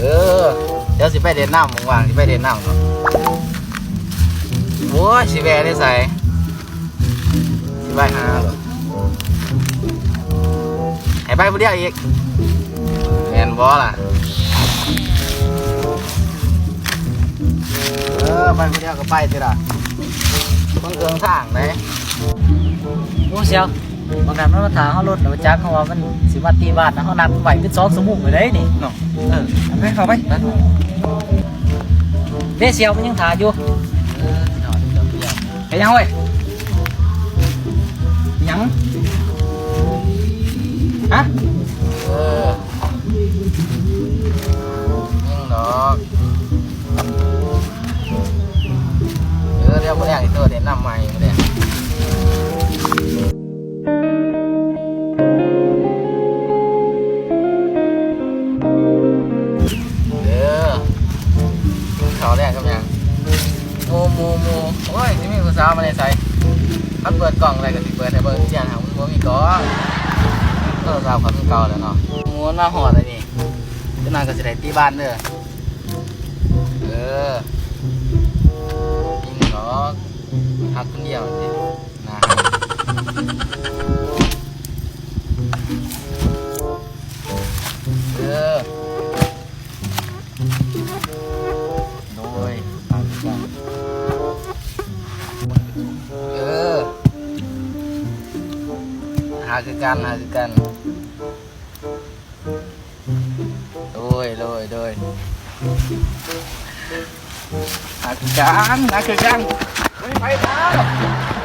เออ เดี๋ยวสิไปเด่นน้ำมึงว่างสิไปเด่นน้ำเนาะโอ้ยสิแวได้ใส่สิไปหาเหรอให้ไปผู้เดียวอีกแมนบอล่ะ เออไปผู้เดียวก็ไปสิล่ะคนเกิงทางไหนโอ้เชียว บางครั้งมันมาถามเขารถมาจักเขาว่ามันสิมาตีบ้านนะเขานับไหวเป็นสองสมุกไปเลยนี่เนาะเออไปเข้าไปเด้เชียวมันยังถ่ายอยู่เออถอดเดี๋ยวเดี๋ยวไปยังเว้ยยังฮะเออยิ่งดอกเออเดี๋ยวผู้เดียวอีกตัวเด่นน้ำใหม่ กกับยังโมโมโมโอ้ยที่มีผู้สาวมาในใส่คันเปิดกล่องอะไรก็สิเปิดให้เบิ่งเสียงหามันบ่มีก้อนโทรศัพท์เขามันเก่าแล้วเนาะม้วนมาหอดเลยนี่จะนานก็สิได้ตีบ้านเด้อเออยิงดอกทักคนเดียวสินะเออ เออ หาคือกันหาคือกันโดยโดยโดยหาคือกันหาคือกันไม่ไปแล้ว